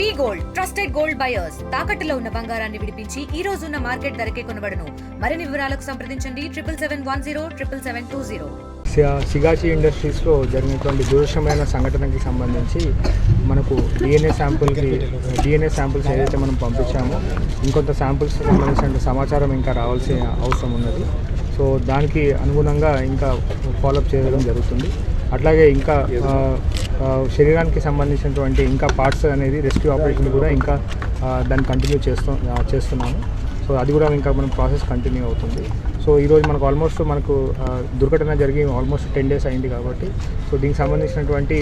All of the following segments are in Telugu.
We gold trusted gold buyers. తాకట్టులో ఉన్న బంగారాన్ని విడిపించి ఈ రోజు ఉన్న మార్కెట్ ధరకే కొనబడను. మరిన్ని వివరాలకు సంప్రదించండి triple seven one zero triple seven two zero. Sigachi ఇండస్ట్రీస్లో జరిగినటువంటి దురదృష్టమైన సంఘటనకి సంబంధించి మనకు డిఎన్ఏ శాంపుల్కి డిఎన్ఏ శాంపుల్స్ ఏదైతే మనం పంపించామో ఇంకొంత శాంపుల్స్ సంబంధించిన సమాచారం ఇంకా రావాల్సిన అవసరం ఉన్నది. సో దానికి అనుగుణంగా ఇంకా ఫాలోఅప్ చేయడం జరుగుతుంది. అట్లాగే ఇంకా శరీరానికి సంబంధించినటువంటి ఇంకా పార్ట్స్ అనేది రెస్క్యూ ఆపరేషన్ కూడా ఇంకా దాన్ని కంటిన్యూ చేస్తూ చేస్తున్నాము. సో అది కూడా ఇంకా మనం ప్రాసెస్ కంటిన్యూ అవుతుంది. సో ఈరోజు మనకు ఆల్మోస్ట్ మనకు దుర్ఘటన జరిగి ఆల్మోస్ట్ టెన్ డేస్ అయింది కాబట్టి సో దీనికి సంబంధించినటువంటి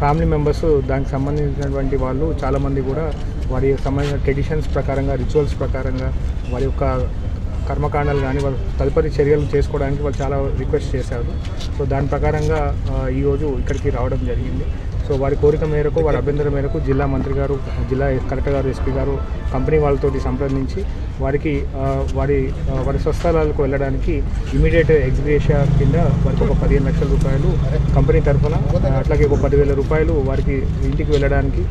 ఫ్యామిలీ మెంబర్స్ దానికి సంబంధించినటువంటి వాళ్ళు చాలామంది కూడా వారి సంబంధించిన ట్రెడిషన్స్ ప్రకారంగా రిచువల్స్ ప్రకారంగా వారి యొక్క కర్మకాండాలు కానీ వాళ్ళు తదుపరి చర్యలు చేసుకోవడానికి వాళ్ళు చాలా రిక్వెస్ట్ చేశారు. సో దాని ప్రకారంగా ఈరోజు ఇక్కడికి రావడం జరిగింది. సో వారి కోరిక మేరకు వారి అభ్యంతరం మేరకు జిల్లా మంత్రి గారు జిల్లా కలెక్టర్ గారు ఎస్పీ గారు కంపెనీ వాళ్ళతోటి సంప్రదించి వారికి వారి వారి స్వస్థలాలకు వెళ్ళడానికి ఇమీడియట్ ఎగ్జిబిషియా కింద వారికి ఒక పదిహేను లక్షల రూపాయలు కంపెనీ తరఫున అట్లాగే ఒక పదివేల రూపాయలు వారికి ఇంటికి వెళ్ళడానికి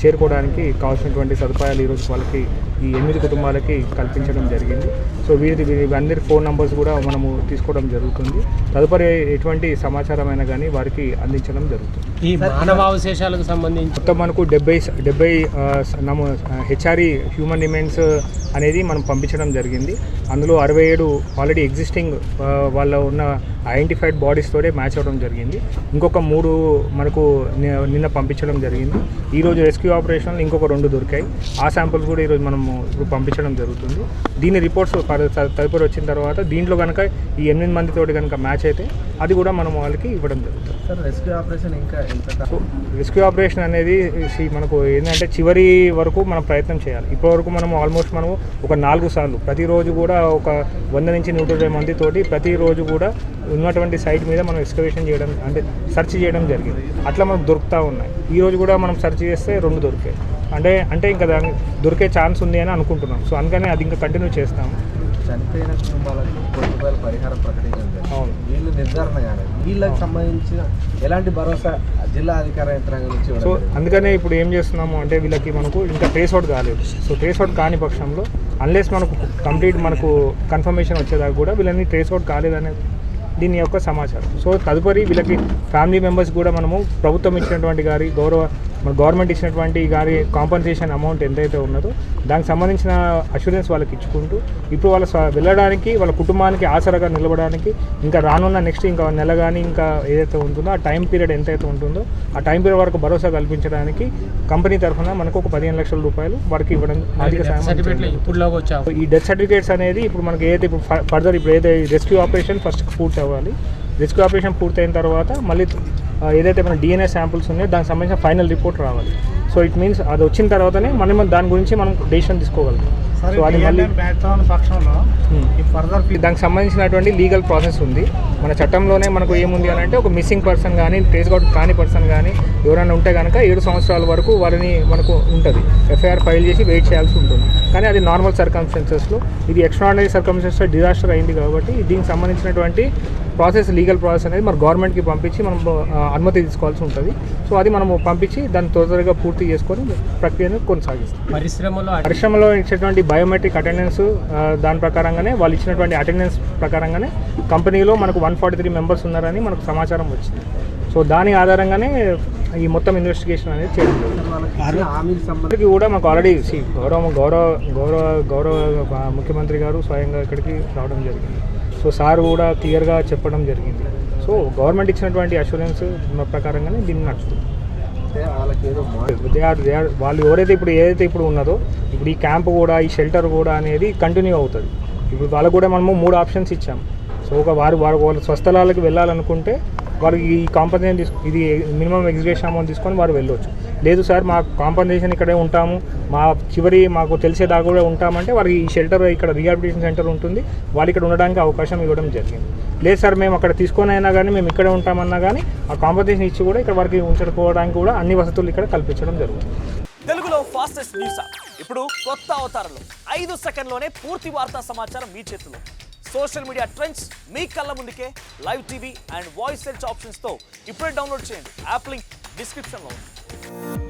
చేరుకోవడానికి కావాల్సినటువంటి సదుపాయాలు ఈరోజు వాళ్ళకి ఈ ఎనిమిది కుటుంబాలకి కల్పించడం జరిగింది. సో వీరి వీరి అందరి ఫోన్ నంబర్స్ కూడా మనము తీసుకోవడం జరుగుతుంది. తదుపరి ఎటువంటి సమాచారం అయినా కానీ వారికి అందించడం జరుగుతుంది. ఈ మానవావశేషాలకు సంబంధించి మొత్తం మనకు డెబ్బై డెబ్బై నమో హెచ్ఆర్ఈ హ్యూమన్ రిమైన్స్ అనేది మనం పంపించడం జరిగింది. అందులో అరవై ఏడు ఆల్రెడీ ఎగ్జిస్టింగ్ వాళ్ళ ఉన్న ఐడెంటిఫైడ్ బాడీస్తోనే మ్యాచ్ అవ్వడం జరిగింది. ఇంకొక మూడు మనకు నిన్న పంపించడం జరిగింది. ఈరోజు రెస్క్యూ ఆపరేషన్లు ఇంకొక రెండు దొరికాయి. ఆ శాంపుల్స్ కూడా ఈరోజు మనము ఇప్పుడు పంపించడం జరుగుతుంది. దీని రిపోర్ట్స్ తదుపరి వచ్చిన తర్వాత దీంట్లో కనుక ఈ ఎనిమిది మందితోటి కనుక మ్యాచ్ అయితే అది కూడా మనం వాళ్ళకి ఇవ్వడం జరుగుతుంది. సార్ రెస్క్యూ ఆపరేషన్ ఇంకా రెస్క్యూ ఆపరేషన్ అనేది మనకు ఏంటంటే చివరి వరకు మనం ప్రయత్నం చేయాలి. ఇప్పటివరకు మనం ఆల్మోస్ట్ మనం ఒక నాలుగు సార్లు ప్రతిరోజు కూడా ఒక వంద నుంచి నూట ఇరవై మందితోటి ప్రతిరోజు కూడా ఉన్నటువంటి సైట్ మీద మనం ఎక్స్కవేషన్ చేయడం అంటే సెర్చ్ చేయడం జరిగింది. అట్లా మనకు దొరుకుతూ ఉన్నాయి. ఈ రోజు కూడా మనం సెర్చ్ చేస్తే రెండు దొరికాయి. అంటే అంటే ఇంకా దాని దొరికే ఛాన్స్ ఉంది అని అనుకుంటున్నాం. సో అందుకని అది ఇంకా కంటిన్యూ చేస్తాము. చనిపోయిన కుటుంబాలకు పరిహారం ప్రకటించడం జరిగింది. అవును. వీళ్ళు నిర్ధారణ కానీ వీళ్ళకి సంబంధించిన ఎలాంటి భరోసా జిల్లా అధికార యంత్రాంగం నుంచి సో? అందుకనే ఇప్పుడు ఏం చేస్తున్నాము అంటే వీళ్ళకి మనకు ఇంకా ట్రేస్ అవుట్ కాలేదు సో ట్రేస్ అవుట్ కాని పక్షంలో అన్లెస్ మనకు కంప్లీట్ మనకు కన్ఫర్మేషన్ వచ్చేదాకా కూడా వీళ్ళని ట్రేస్ అవుట్ కాలేదనే దీని యొక్క సమాచారం సో తదుపరి వీళ్ళకి ఫ్యామిలీ మెంబర్స్ కూడా మనము ప్రభుత్వం ఇచ్చినటువంటి గారి గౌరవ మన గవర్నమెంట్ ఇచ్చినటువంటి గారి కాంపన్సేషన్ అమౌంట్ ఎంతైతే ఉన్నదో దానికి సంబంధించిన అష్యూరెన్స్ వాళ్ళకి ఇచ్చుకుంటూ ఇప్పుడు వాళ్ళ వెళ్ళడానికి వాళ్ళ కుటుంబానికి ఆసరగా నిలబడడానికి ఇంకా రానున్న నెక్స్ట్ ఇంకా నెల కానీ ఇంకా ఏదైతే ఉంటుందో ఆ టైం పీరియడ్ ఎంతైతే ఉంటుందో ఆ టైం పీరియడ్ వరకు భరోసా కల్పించడానికి కంపెనీ తరఫున మనకు ఒక పదిహేను లక్షల రూపాయలు వారికి ఇవ్వడం ఆర్థిక సాయం ఈ డెత్ సర్టిఫికేట్స్ అనేది ఇప్పుడు మనకి ఏదైతే ఇప్పుడు ఫర్దర్ ఇప్పుడు ఏదైతే రెస్క్యూ ఆపరేషన్ ఫస్ట్ పూర్తి అవ్వాలి రెస్క్యూ ఆపరేషన్ పూర్తయిన తర్వాత మళ్ళీ ఏదైతే మన డిఎన్ఏ శాంపుల్స్ ఉన్నాయో దానికి సంబంధించిన ఫైనల్ రిపోర్ట్ రావాలి. సో ఇట్ మీన్స్ అది వచ్చిన తర్వాతనే మనం దాని గురించి మనం డెసిషన్ తీసుకోగలుగుతాం సో అది మళ్ళీ పక్షంలో Hmm. దానికి సంబంధించినటువంటి లీగల్ ప్రాసెస్ ఉంది. మన చట్టంలోనే మనకు ఏముంది అని అంటే ఒక మిస్సింగ్ పర్సన్ కానీ ట్రేస్ అవుట్ కాని పర్సన్ కానీ ఎవరైనా ఉంటే కనుక ఏడు సంవత్సరాల వరకు వారిని మనకు ఉంటుంది. ఎఫ్ఐఆర్ ఫైల్ చేసి వెయిట్ చేయాల్సి ఉంటుంది. కానీ అది నార్మల్ సర్కమ్స్టెన్సెస్లో ఇది ఎక్స్ట్రాడినరీ సర్కమ్స్టెన్సెస్లో డిజాస్టర్ అయింది కాబట్టి దీనికి సంబంధించినటువంటి ప్రాసెస్ లీగల్ ప్రాసెస్ అనేది మన గవర్నమెంట్కి పంపించి మనం అనుమతి తీసుకోవాల్సి ఉంటుంది. సో అది మనము పంపించి దాన్ని త్వరగా పూర్తి చేసుకొని ప్రక్రియను కొనసాగిస్తాం. పరిశ్రమలో పరిశ్రమలో ఇచ్చినటువంటి బయోమెట్రిక్ అటెండెన్స్ దాని ప్రకారంగానే వాళ్ళు ఇచ్చినటువంటి అటెండెన్స్ ప్రకారంగానే కంపెనీలో మనకు వన్ ఫార్టీ త్రీ మెంబర్స్ ఉన్నారని మనకు సమాచారం వచ్చింది. సో దాని ఆధారంగానే ఈ మొత్తం ఇన్వెస్టిగేషన్ అనేది చేయడం కూడా మాకు ఆల్రెడీ గౌరవ గౌరవ గౌరవ గౌరవ ముఖ్యమంత్రి గారు స్వయంగా ఇక్కడికి రావడం జరిగింది. సో సార్ కూడా క్లియర్గా చెప్పడం జరిగింది. సో గవర్నమెంట్ ఇచ్చినటువంటి అష్యూరెన్స్ ప్రకారంగానే దీన్ని నడుస్తుంది. వాళ్ళు ఎవరైతే ఇప్పుడు ఏదైతే ఇప్పుడు ఉన్నదో ఇప్పుడు ఈ క్యాంప్ కూడా ఈ షెల్టర్ కూడా అనేది కంటిన్యూ అవుతుంది. ఇప్పుడు వాళ్ళకు కూడా మనము మూడు ఆప్షన్స్ ఇచ్చాం సో ఒక వారు వారు వాళ్ళ స్వస్థలాలకు వెళ్ళాలనుకుంటే వారికి ఈ కాంపన్సేషన్ తీసుకు ఇది మినిమం ఎగ్జిబిషన్ అమౌంట్ తీసుకొని వారు వెళ్ళొచ్చు. లేదు సార్ మా కాంపన్సేషన్ ఇక్కడే ఉంటాము. మా చివరి మాకు తెలిసేదాకా కూడా ఉంటామంటే వారికి ఈ షెల్టర్ ఇక్కడ రీహాబిలిటేషన్ సెంటర్ ఉంటుంది. వాళ్ళు ఇక్కడ ఉండడానికి అవకాశం ఇవ్వడం జరిగింది. లేదు సార్ మేము అక్కడ తీసుకొని అయినా కానీ మేము ఇక్కడే ఉంటామన్నా కానీ ఆ కాంపన్సేషన్ ఇచ్చి కూడా ఇక్కడ వారికి ఉంచుకోవడానికి కూడా అన్ని వసతులు ఇక్కడ కల్పించడం జరుగుతుంది. తెలుగులో ఫాస్టెస్ట్ న్యూస్ ఇప్పుడు కొత్త అవతారంలో ఐదు సెకండ్లోనే పూర్తి వార్తా సమాచారం మీ చేతిలో. సోషల్ మీడియా ట్రెండ్స్ మీ కళ్ళ ముందుకే live TV and voice search ఆప్షన్స్తో ఇప్పుడే డౌన్లోడ్ చేయండి. యాప్ లింక్ డిస్క్రిప్షన్లో ఉంది